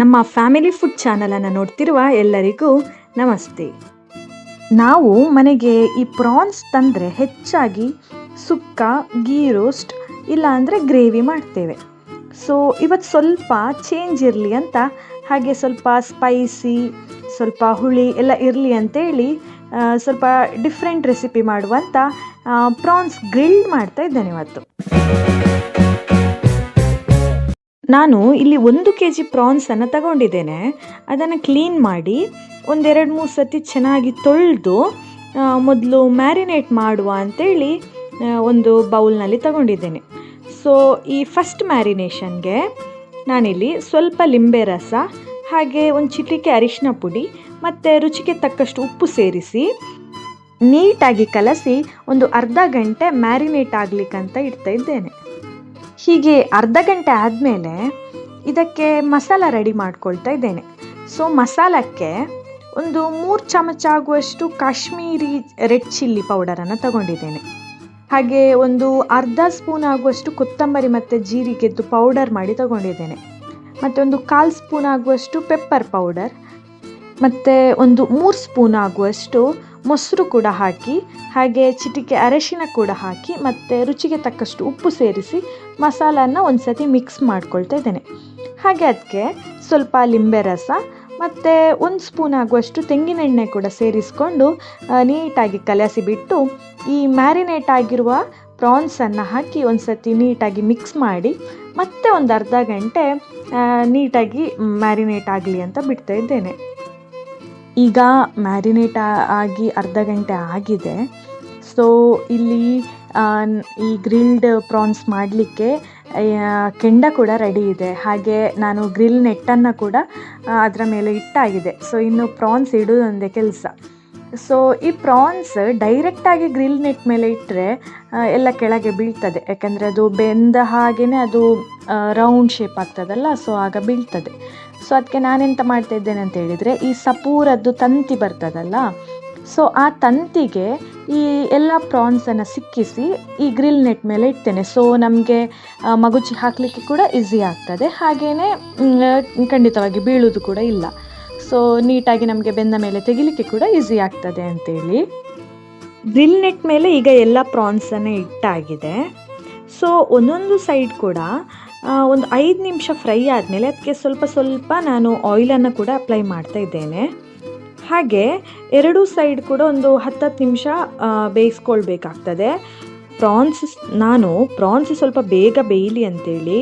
ನಮ್ಮ family food ಚಾನಲನ್ನು ನೋಡ್ತಿರುವ ಎಲ್ಲರಿಗೂ ನಮಸ್ತೆ. ನಾವು ಮನೆಗೆ ಈ ಪ್ರಾನ್ಸ್ ತಂದರೆ ಹೆಚ್ಚಾಗಿ ಸುಕ್ಕ, ಗೀ ರೋಸ್ಟ್ ಇಲ್ಲ ಅಂದರೆ ಗ್ರೇವಿ ಮಾಡ್ತೇವೆ. ಸೊ ಇವತ್ತು ಸ್ವಲ್ಪ ಚೇಂಜ್ ಇರಲಿ ಅಂತ, ಹಾಗೆ ಸ್ವಲ್ಪ ಸ್ಪೈಸಿ ಸ್ವಲ್ಪ ಹುಳಿ ಎಲ್ಲ ಇರಲಿ ಅಂತೇಳಿ ಸ್ವಲ್ಪ ಡಿಫ್ರೆಂಟ್ ರೆಸಿಪಿ ಮಾಡುವಂತ ಪ್ರಾನ್ಸ್ ಗ್ರಿಲ್ಡ್ ಮಾಡ್ತಾ ಇದ್ದೇನೆ ಇವತ್ತು. ನಾನು ಇಲ್ಲಿ ಒಂದು ಕೆ ಜಿ ಪ್ರಾನ್ಸನ್ನು ತಗೊಂಡಿದ್ದೇನೆ. ಅದನ್ನು ಕ್ಲೀನ್ ಮಾಡಿ ಒಂದೆರಡು ಮೂರು ಸತಿ ಚೆನ್ನಾಗಿ ತೊಳೆದು ಮೊದಲು ಮ್ಯಾರಿನೇಟ್ ಮಾಡುವ ಅಂತೇಳಿ ಆ, ಒಂದು ಬೌಲ್ನಲ್ಲಿ ತಗೊಂಡಿದ್ದೇನೆ. ಸೊ ಈ ಫಸ್ಟ್ ಮ್ಯಾರಿನೇಷನ್ಗೆ ನಾನಿಲ್ಲಿ ಸ್ವಲ್ಪ ಲಿಂಬೆ ರಸ ಹಾಗೆ ಒಂದು ಚಿಟಿಕೆ ಅರಿಶಿನ ಪುಡಿ ಮತ್ತು ರುಚಿಗೆ ತಕ್ಕಷ್ಟು ಉಪ್ಪು ಸೇರಿಸಿ ನೀಟಾಗಿ ಕಲಸಿ ಒಂದು ಅರ್ಧ ಗಂಟೆ ಮ್ಯಾರಿನೇಟ್ ಆಗಲಿಕ್ಕಂತ ಇಡ್ತಾ ಇದ್ದೇನೆ. ಹೀಗೆ ಅರ್ಧ ಗಂಟೆ ಆದಮೇಲೆ ಇದಕ್ಕೆ ಮಸಾಲ ರೆಡಿ ಮಾಡ್ಕೊಳ್ತಾ ಇದ್ದೇನೆ. ಸೊ ಮಸಾಲಕ್ಕೆ ಒಂದು ಮೂರು ಚಮಚ ಆಗುವಷ್ಟು ಕಾಶ್ಮೀರಿ ರೆಡ್ ಚಿಲ್ಲಿ ಪೌಡರನ್ನು ತಗೊಂಡಿದ್ದೇನೆ. ಹಾಗೆ ಒಂದು ಅರ್ಧ ಸ್ಪೂನ್ ಆಗುವಷ್ಟು ಕೊತ್ತಂಬರಿ ಮತ್ತು ಜೀರಿಗೆದ್ದು ಪೌಡರ್ ಮಾಡಿ ತಗೊಂಡಿದ್ದೇನೆ. ಮತ್ತು ಒಂದು ಕಾಲು ಸ್ಪೂನ್ ಆಗುವಷ್ಟು ಪೆಪ್ಪರ್ ಪೌಡರ್ ಮತ್ತು ಒಂದು ಮೂರು ಸ್ಪೂನ್ ಆಗುವಷ್ಟು ಮೊಸರು ಕೂಡ ಹಾಕಿ, ಹಾಗೆ ಚಿಟಿಕೆ ಅರಶಿನ ಕೂಡ ಹಾಕಿ, ಮತ್ತು ರುಚಿಗೆ ತಕ್ಕಷ್ಟು ಉಪ್ಪು ಸೇರಿಸಿ ಮಸಾಲನ ಒಂದು ಸತಿ ಮಿಕ್ಸ್ ಮಾಡ್ಕೊಳ್ತಾ ಇದ್ದೇನೆ. ಹಾಗೆ ಅದಕ್ಕೆ ಸ್ವಲ್ಪ ಲಿಂಬೆ ರಸ ಮತ್ತು ಒಂದು ಸ್ಪೂನ್ ಆಗುವಷ್ಟು ತೆಂಗಿನೆಣ್ಣೆ ಕೂಡ ಸೇರಿಸ್ಕೊಂಡು ನೀಟಾಗಿ ಕಲಸಿಬಿಟ್ಟು ಈ ಮ್ಯಾರಿನೇಟ್ ಆಗಿರುವ ಪ್ರಾನ್ಸನ್ನು ಹಾಕಿ ಒಂದು ಸತಿ ನೀಟಾಗಿ ಮಿಕ್ಸ್ ಮಾಡಿ, ಮತ್ತೆ ಒಂದು ಅರ್ಧ ಗಂಟೆ ನೀಟಾಗಿ ಮ್ಯಾರಿನೇಟ್ ಆಗಲಿ ಅಂತ ಬಿಡ್ತಾ ಇದ್ದೇನೆ. ಈಗ ಮ್ಯಾರಿನೇಟ್ ಆಗಿ ಅರ್ಧ ಗಂಟೆ ಆಗಿದೆ. ಸೊ ಇಲ್ಲಿ ಈ ಗ್ರಿಲ್ಡ್ ಪ್ರಾನ್ಸ್ ಮಾಡಲಿಕ್ಕೆ ಕೆಂಡ ಕೂಡ ರೆಡಿ ಇದೆ. ಹಾಗೆ ನಾನು ಗ್ರಿಲ್ ನೆಟ್ಟನ್ನು ಕೂಡ ಅದರ ಮೇಲೆ ಇಟ್ಟಾಗಿದೆ. ಸೊ ಇನ್ನು ಪ್ರಾನ್ಸ್ ಇಡೋದೊಂದೇ ಕೆಲಸ. ಸೊ ಈ ಪ್ರಾನ್ಸ್ ಡೈರೆಕ್ಟಾಗಿ ಗ್ರಿಲ್ ನೆಟ್ ಮೇಲೆ ಇಟ್ಟರೆ ಎಲ್ಲ ಕೆಳಗೆ ಬೀಳ್ತದೆ. ಯಾಕೆಂದರೆ ಅದು ಬೆಂದ ಹಾಗೆಯೇ ಅದು ರೌಂಡ್ ಶೇಪ್ ಆಗ್ತದಲ್ಲ ಸೊ ಆಗ ಬೀಳ್ತದೆ. ಸೊ ಅದಕ್ಕೆ ನಾನೆಂತ ಮಾಡ್ತಾ ಇದ್ದೇನೆ ಅಂತ ಹೇಳಿದರೆ, ಈ ಸಪೂರದ್ದು ತಂತಿ ಬರ್ತದಲ್ಲ ಸೊ ಆ ತಂತಿಗೆ ಈ ಎಲ್ಲ ಪ್ರಾನ್ಸನ್ನು ಸಿಕ್ಕಿಸಿ ಈ ಗ್ರಿಲ್ ನೆಟ್ ಮೇಲೆ ಇಡ್ತೇನೆ. ಸೊ ನಮಗೆ ಮಗುಚಿ ಹಾಕಲಿಕ್ಕೆ ಕೂಡ ಈಸಿ ಆಗ್ತದೆ. ಹಾಗೆಯೇ ಖಂಡಿತವಾಗಿ ಬೀಳೋದು ಕೂಡ ಇಲ್ಲ. ಸೊ ನೀಟಾಗಿ ನಮಗೆ ಬೆಂದ ಮೇಲೆ ತೆಗಿಲಿಕ್ಕೆ ಕೂಡ ಈಸಿ ಆಗ್ತದೆ ಅಂತೇಳಿ. ಗ್ರಿಲ್ ನೆಟ್ ಮೇಲೆ ಈಗ ಎಲ್ಲ ಪ್ರಾನ್ಸನ್ನು ಇಟ್ಟಾಗಿದೆ. ಸೊ ಒಂದೊಂದು ಸೈಡ್ ಕೂಡ ಒಂದು ಐದು ನಿಮಿಷ ಫ್ರೈ ಆದಮೇಲೆ ಅದಕ್ಕೆ ಸ್ವಲ್ಪ ಸ್ವಲ್ಪ ನಾನು ಆಯಿಲನ್ನು ಕೂಡ ಅಪ್ಲೈ ಮಾಡ್ತಾ ಇದ್ದೇನೆ. ಹಾಗೆ ಎರಡೂ ಸೈಡ್ ಕೂಡ ಒಂದು ಹತ್ತತ್ತು ನಿಮಿಷ ಬೇಯಿಸ್ಕೊಳ್ಬೇಕಾಗ್ತದೆ. ಪ್ರಾನ್ಸ್, ನಾನು ಪ್ರಾನ್ಸ್ ಸ್ವಲ್ಪ ಬೇಗ ಬೇಯಲಿ ಅಂತೇಳಿ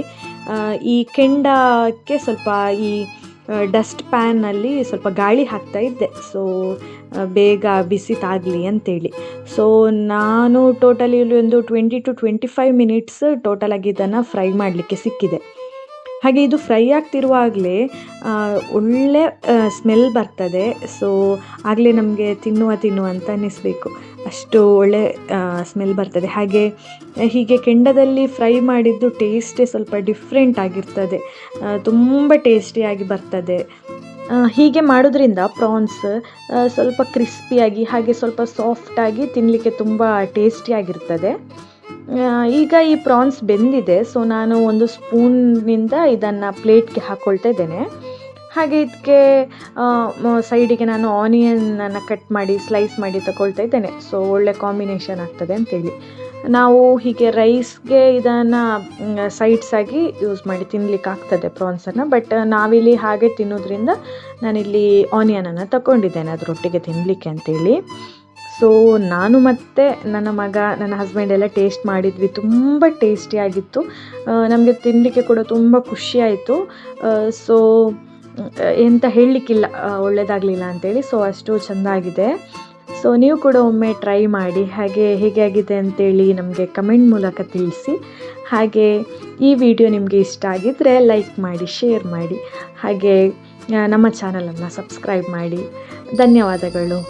ಈ ಕೆಂಡಕ್ಕೆ ಸ್ವಲ್ಪ ಈ ಡಸ್ಟ್ ಪ್ಯಾನಲ್ಲಿ ಸ್ವಲ್ಪ ಗಾಳಿ ಹಾಕ್ತಾ ಇದ್ದೆ. ಸೊ ಬೇಗ ಬಿಸಿ ತಾಗಲಿ ಅಂತೇಳಿ. ಸೊ ನಾನು ಟೋಟಲಿ ಒಂದು twenty to twenty five minutes ಟೋಟಲಾಗಿ ಇದನ್ನು ಫ್ರೈ ಮಾಡಲಿಕ್ಕೆ ಸಿಕ್ಕಿದೆ. ಹಾಗೆ ಇದು ಫ್ರೈ ಆಗ್ತಿರುವಾಗಲೇ ಒಳ್ಳೆ ಸ್ಮೆಲ್ ಬರ್ತದೆ. ಸೊ ಆಗಲೇ ನಮಗೆ ತಿನ್ನುವ ತಿನ್ನುವ ಅಂತ ಅನ್ನಿಸ್ಬೇಕು ಅಷ್ಟು ಒಳ್ಳೆ ಸ್ಮೆಲ್ ಬರ್ತದೆ. ಹಾಗೆ, ಹೀಗೆ ಕೆಂಡದಲ್ಲಿ ಫ್ರೈ ಮಾಡಿದ್ದು ಟೇಸ್ಟೇ ಸ್ವಲ್ಪ ಡಿಫ್ರೆಂಟ್ ಆಗಿರ್ತದೆ. ತುಂಬ ಟೇಸ್ಟಿಯಾಗಿ ಬರ್ತದೆ. ಹೀಗೆ ಮಾಡೋದ್ರಿಂದ ಪ್ರಾನ್ಸ್ ಸ್ವಲ್ಪ ಕ್ರಿಸ್ಪಿಯಾಗಿ ಹಾಗೆ ಸ್ವಲ್ಪ ಸಾಫ್ಟಾಗಿ ತಿನ್ನಲಿಕ್ಕೆ ತುಂಬ ಟೇಸ್ಟಿಯಾಗಿರ್ತದೆ ಈಗ ಈ ಪ್ರಾನ್ಸ್ ಬೆಂದಿದೆ ಸೊ ನಾನು ಒಂದು ಸ್ಪೂನ್ನಿಂದ ಇದನ್ನು ಪ್ಲೇಟ್ಗೆ ಹಾಕ್ಕೊಳ್ತಾ ಇದ್ದೇನೆ. ಹಾಗೆ ಇದಕ್ಕೆ ಸೈಡಿಗೆ ನಾನು ಆನಿಯನನ್ನು ಕಟ್ ಮಾಡಿ ಸ್ಲೈಸ್ ಮಾಡಿ ತಗೊಳ್ತಾ ಇದ್ದೇನೆ. ಸೊ ಒಳ್ಳೆ ಕಾಂಬಿನೇಷನ್ ಆಗ್ತದೆ ಅಂತೇಳಿ. ನಾವು ಹೀಗೆ ರೈಸ್ಗೆ ಇದನ್ನು ಸೈಡ್ಸಾಗಿ ಯೂಸ್ ಮಾಡಿ ತಿನ್ಲಿಕ್ಕೆ ಆಗ್ತದೆ ಪ್ರಾನ್ಸನ್ನು ಬಟ್ ನಾವಿಲ್ಲಿ ಹಾಗೆ ತಿನ್ನೋದ್ರಿಂದ ನಾನಿಲ್ಲಿ ಆನಿಯನನ್ನು ತಗೊಂಡಿದ್ದೇನೆ ಅದರೊಟ್ಟಿಗೆ ತಿನ್ನಲಿಕ್ಕೆ ಅಂತೇಳಿ. ಸೊ ನಾನು ಮತ್ತು ನನ್ನ ಮಗ, ನನ್ನ ಹಸ್ಬೆಂಡ್ ಎಲ್ಲ ಟೇಸ್ಟ್ ಮಾಡಿದ್ವಿ. ತುಂಬ ಟೇಸ್ಟಿಯಾಗಿತ್ತು ನಮಗೆ ತಿನ್ನಲಿಕ್ಕೆ ಕೂಡ ತುಂಬ ಖುಷಿಯಾಯಿತು ಸೊ ಎಂತ ಹೇಳಲಿಕ್ಕಿಲ್ಲ. ಒಳ್ಳೆಯದಾಗಲಿಲ್ಲ ಅಂತೇಳಿ. ಸೊ ಅಷ್ಟು ಚೆಂದಾಗಿದೆ ಸೊ ನೀವು ಕೂಡ ಒಮ್ಮೆ ಟ್ರೈ ಮಾಡಿ, ಹಾಗೆ ಹೇಗೆ ಆಗಿದೆ ಅಂತೇಳಿ ನಮಗೆ ಕಮೆಂಟ್ ಮೂಲಕ ತಿಳಿಸಿ. ಹಾಗೆ ಈ ವಿಡಿಯೋ ನಿಮಗೆ ಇಷ್ಟ ಆಗಿದ್ದರೆ ಲೈಕ್ ಮಾಡಿ ಶೇರ್ ಮಾಡಿ. ಹಾಗೆ ನಮ್ಮ ಚಾನಲನ್ನು ಸಬ್ಸ್ಕ್ರೈಬ್ ಮಾಡಿ. ಧನ್ಯವಾದಗಳು.